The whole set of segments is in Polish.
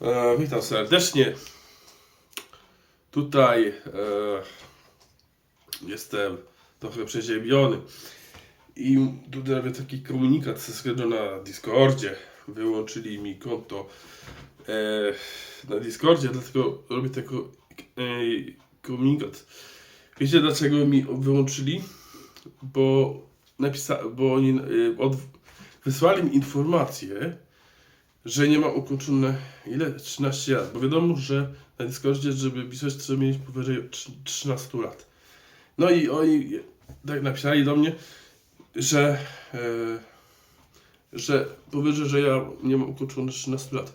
E, witam serdecznie. Tutaj e, jestem trochę przeziębiony. I tutaj robię taki komunikat ze względu na Discordzie. Wyłączyli mi konto e, na Discordzie, dlatego robię taki e, komunikat. Wiecie dlaczego mi wyłączyli? Bo, napisa- bo oni e, wysłali mi informację, że nie ma ukończone ile? 13 lat. Bo wiadomo, że na Discordzie, żeby pisać, trzeba mieć powyżej trz- 13 lat. No i oni tak napisali do mnie, że, e, że powyżej, że ja nie mam ukończone 13 lat.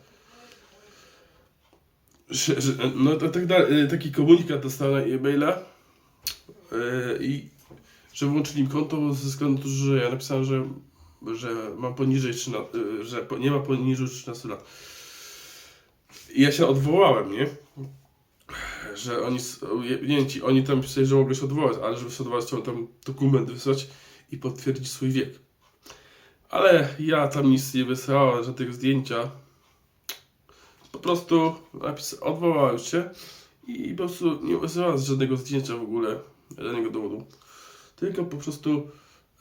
Że, że, no to tak dalej, taki komunikat dostałem e-maila e, i że włączyli mi konto ze względu że ja napisałem, że że mam poniżej 13, y, że nie ma poniżej 13 lat. I ja się odwołałem, nie? Że oni, s- ujęci, oni tam pisali, że mogę się odwołać, ale żeby się odwołać, trzeba tam dokument wysłać i potwierdzić swój wiek. Ale ja tam nic nie wysłałem, żadnego zdjęcia. Po prostu odwołałem się i po prostu nie wysyłałem żadnego zdjęcia w ogóle, żadnego dowodu. Tylko po prostu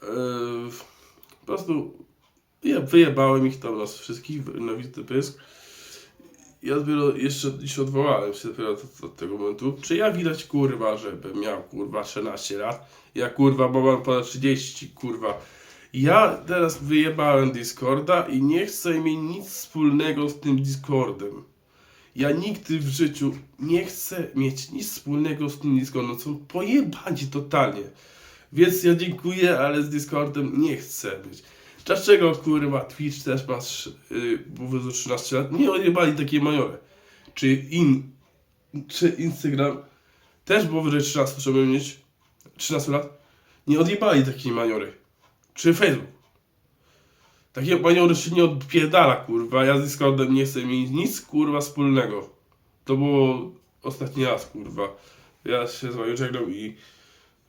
yy, po prostu ja wyjebałem ich tam nas wszystkich na wizytę pysk. Ja dopiero jeszcze dziś odwołałem się dopiero od, od tego momentu. Czy ja widać kurwa, żebym miał kurwa 13 lat? Ja kurwa, bo mam ponad 30 kurwa. Ja teraz wyjebałem Discorda i nie chcę mieć nic wspólnego z tym Discordem. Ja nigdy w życiu nie chcę mieć nic wspólnego z tym Discordem. Są pojebani totalnie. Więc ja dziękuję, ale z Discordem nie chcę być. Dlaczego kurwa Twitch też masz yy, powyżej 13 lat? Nie odjebali takie majory. Czy in, czy Instagram też powyżej 13 trzeba mieć 13 lat? Nie odjebali takiej majory. Czy Facebook? Takie maniory się nie odpierdala kurwa. Ja z Discordem nie chcę mieć nic kurwa wspólnego. To było ostatni raz kurwa. Ja się z wami żegnam i